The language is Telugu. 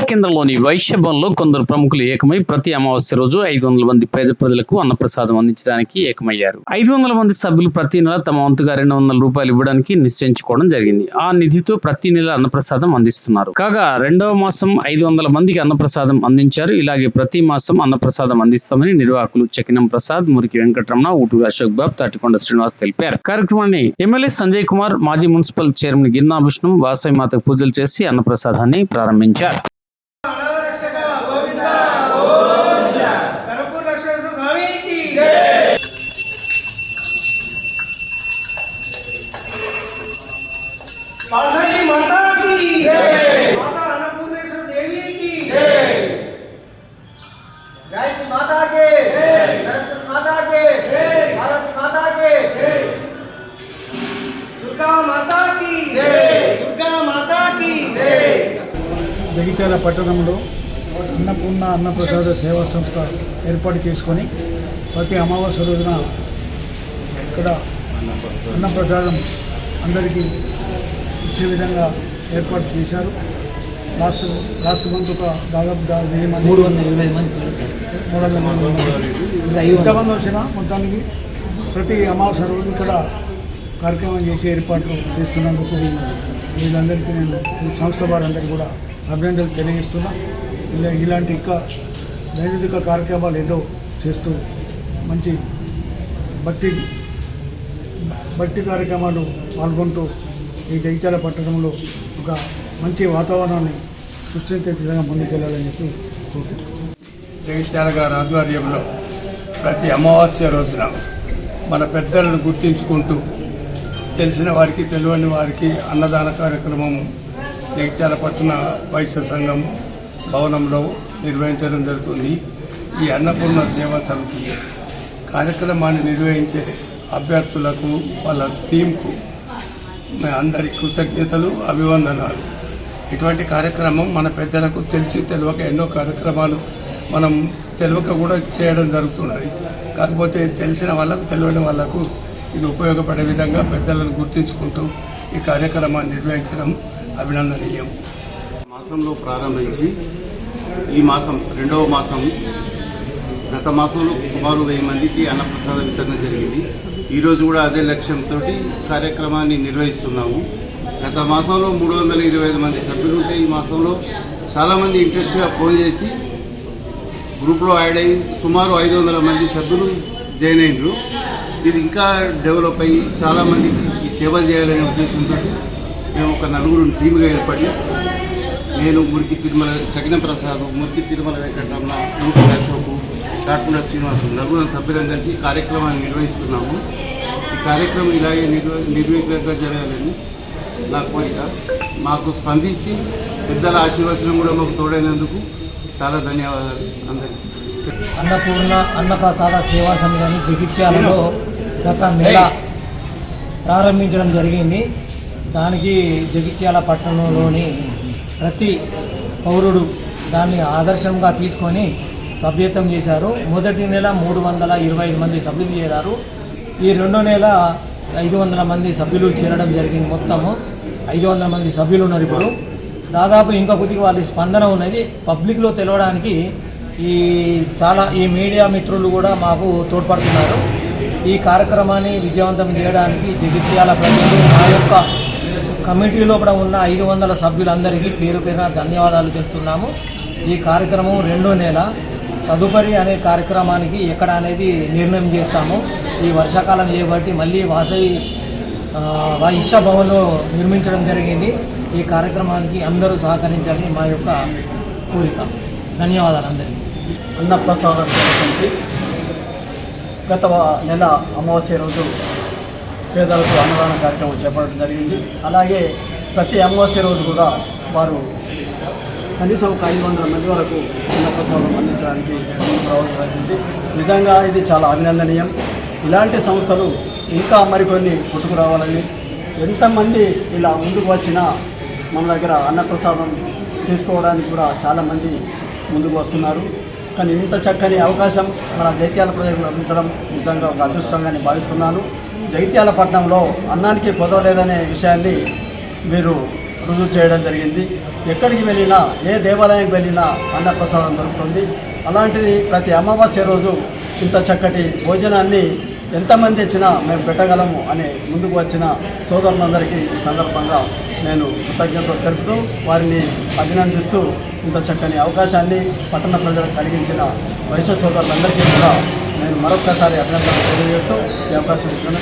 కేంద్రంలోని వైశ్యభవన్లో కొందరు ప్రముఖులు ఏకమై ప్రతి అమావాస్య రోజు ఐదు వందల మంది పేద ప్రజలకు అన్నప్రసాదం అందించడానికి ఏకమయ్యారు. ఐదు వందల మంది సభ్యులు ప్రతి నెల తమ వంతుగా రెండు వందల రూపాయలు ఇవ్వడానికి నిశ్చయించుకోవడం జరిగింది. ఆ నిధితో ప్రతి నెల అన్నప్రసాదం అందిస్తున్నారు. కాగా రెండవ మాసం ఐదు వందల మందికి అన్నప్రసాదం అందించారు. ఇలాగే ప్రతి మాసం అన్నప్రసాదం అందిస్తామని నిర్వాహకులు చకినం ప్రసాద్ మురికి వెంకటరమణ ఊటూరు అశోక్ బాబు తాటికొండ శ్రీనివాస్ తెలిపారు. కార్యక్రమాన్ని ఎమ్మెల్యే సంజయ్ కుమార్ మాజీ మున్సిపల్ చైర్మన్ గిరినాభూషణం వాసవి మాతకు పూజలు చేసి అన్నప్రసాదాన్ని ప్రారంభించారు. गायत्री माता के सरस्वती माता के भारत माता के దుర్గా మాతాకి దుర్గా మాతాకి జగిత్యాల పట్టణంలో అన్నపూర్ణ అన్నప్రసాద సేవా సంస్థ ఏర్పాటు చేసుకొని ప్రతి అమావాస్య రోజున ఇక్కడ అన్నప్రసాదం అందరికీ ఇచ్చే విధంగా ఏర్పాటు చేశారు లాస్ట్ లాస్ట్ మంత్ ఒక దాదాపు దా- వెయ్యి మంది మూడు వందల ఇరవై మంది మూడు వందల. ఎంతమంది వచ్చినా మొత్తానికి ప్రతి అమావాస్య రోజు ఇక్కడ కార్యక్రమం చేసి ఏర్పాట్లు చేస్తున్నందుకు వీళ్ళందరికీ నేను ఈ సంస్థ వారందరికీ కూడా అభినందనలు తెలియజేస్తున్నా ఇలా ఇలాంటి ఇంకా దైనందిక కార్యక్రమాలు ఎన్నో చేస్తూ మంచి భక్తి భక్తి కార్యక్రమాలు పాల్గొంటూ ఈ జగిత్యాల పట్టణంలో ఒక మంచి వాతావరణాన్ని సృష్టించే విధంగా ముందుకెళ్ళాలని చెప్పి జగిత్యాల గారి ఆధ్వర్యంలో ప్రతి అమావాస్య రోజున మన పెద్దలను గుర్తించుకుంటూ తెలిసిన వారికి తెలియని వారికి అన్నదాన కార్యక్రమం జగిత్యాల పట్టణ వైశ్య సంఘం భవనంలో నిర్వహించడం జరుగుతుంది. ఈ అన్నపూర్ణ సేవా సమితి కార్యక్రమాన్ని నిర్వహించే అభ్యర్థులకు వాళ్ళ టీంకు అందరి కృతజ్ఞతలు అభివందనాలు. ఇటువంటి కార్యక్రమం మన పెద్దలకు తెలిసి తెలియక ఎన్నో కార్యక్రమాలు మనం తెలియక కూడా చేయడం జరుగుతున్నది. కాకపోతే తెలిసిన వాళ్ళకు తెలియని వాళ్ళకు ఇది ఉపయోగపడే విధంగా పెద్దలను గుర్తించుకుంటూ ఈ కార్యక్రమాన్ని నిర్వహించడం అభినందనీయం. మాసంలో ప్రారంభించి ఈ మాసం రెండవ మాసం గత మాసంలో సుమారు వెయ్యి మందికి అన్నప్రసాద వితరణ జరిగింది. ఈరోజు కూడా అదే లక్ష్యంతో కార్యక్రమాన్ని నిర్వహిస్తున్నాము. గత మాసంలో మూడు వందల ఇరవై ఐదు మంది సభ్యులు ఉంటే ఈ మాసంలో చాలామంది ఇంట్రెస్ట్గా ఫోన్ చేసి గ్రూప్లో యాడ్ అయ్యి సుమారు ఐదు వందల మంది సభ్యులు జాయిన్ అయినరు. ఇది ఇంకా డెవలప్ అయ్యి చాలామందికి ఈ సేవ చేయాలనే ఉద్దేశంతో మేము ఒక నలుగురు టీమ్గా ఏర్పడి నేను మురికి తిరుమల చకిన ప్రసాద్ మురికి తిరుమల వెంకటరమణ ఊటి అశోకు కాకుండా శ్రీనివాసు నలుగురు సభ్యులం కలిసి ఈ కార్యక్రమాన్ని నిర్వహిస్తున్నాము. ఈ కార్యక్రమం ఇలాగే నిర్వ నిర్విఘ్నంగా జరగాలని నా కోరిక. మాకు స్పందించి పెద్దల ఆశీర్వచనం కూడా మాకు తోడైనందుకు చాలా ధన్యవాదాలు అందరికీ. అన్నపూర్ణ అన్నప్రసాద సేవా సమితిని జగిత్యాలలో గత నెల ప్రారంభించడం జరిగింది. దానికి జగిత్యాల పట్టణంలోని ప్రతి పౌరుడు దాన్ని ఆదర్శంగా తీసుకొని సభ్యత్వం చేశారు. మొదటి నెల మూడు వందల ఇరవై ఐదు మంది సభ్యులు చేరారు. ఈ రెండో నెల ఐదు వందల మంది సభ్యులు చేరడం జరిగింది మొత్తము. ఐదు వందల మంది సభ్యులు ఉన్నారు ఇప్పుడు. దాదాపు ఇంకా కొద్దిగా వాళ్ళ స్పందన ఉన్నది. పబ్లిక్లో తెలవడానికి ఈ చాలా ఈ మీడియా మిత్రులు కూడా మాకు తోడ్పడుతున్నారు. ఈ కార్యక్రమాన్ని విజయవంతం చేయడానికి జగిత్యాల ప్రజలు మా యొక్క కమిటీలో కూడా ఉన్న ఐదు వందల సభ్యులందరికీ పేరు పేరున ధన్యవాదాలు చెప్తున్నాము ఈ కార్యక్రమం రెండో నెల. తదుపరి అనే కార్యక్రమానికి ఎక్కడ అనేది నిర్ణయం చేస్తాము. ఈ వర్షాకాలం చేయబట్టి మళ్ళీ వాసవి ఆ, వైశ్య భవన్లో నిర్మించడం జరిగింది. ఈ కార్యక్రమానికి అందరూ సహకరించాలని మా యొక్క కోరిక. ధన్యవాదాలు అందరికీ. అన్నప్రసాద గత నెల అమావాస్య రోజు పేదలకు అన్నదాన కార్యక్రమం చేపట్టడం జరిగింది. అలాగే ప్రతి అమావాస్య రోజు కూడా వారు కనీసం ఒక ఐదు వందల మంది వరకు అన్నప్రసాదం అందించడానికి ముందుకు రావడం జరిగింది నిజంగా ఇది చాలా అభినందనీయం. ఇలాంటి సంస్థలు ఇంకా మరికొన్ని పుట్టుకురావాలని ఎంతమంది ఇలా ముందుకు వచ్చినా మన దగ్గర అన్నప్రసాదం తీసుకోవడానికి కూడా చాలామంది ముందుకు వస్తున్నారు. కానీ ఇంత చక్కని అవకాశం మన జైత్యాల ప్రజలకు లభించడం నిజంగా ఒక అదృష్టంగా నేను భావిస్తున్నాను. జైత్యాల పట్టణంలో అన్నానికి కుదవలేదనే విషయాన్ని మీరు రుజువు చేయడం జరిగింది. ఎక్కడికి వెళ్ళినా ఏ దేవాలయానికి వెళ్ళినా అన్నప్రసాదం దొరుకుతుంది. అలాంటిది ప్రతి అమావాస్య రోజు ఇంత చక్కటి భోజనాన్ని ఎంతమంది ఇచ్చినా మేము పెట్టగలము అని ముందుకు వచ్చిన సోదరులందరికీ ఈ సందర్భంగా నేను కృతజ్ఞతలు తెలుపుతూ వారిని అభినందిస్తూ ఇంత చక్కని అవకాశాన్ని పట్టణ ప్రజలకు కలిగించిన వైశ్వ సోదరులందరికీ కూడా నేను మరొక్కసారి అభినందనలు తెలియజేస్తూ ఈ అవకాశం ఇచ్చిన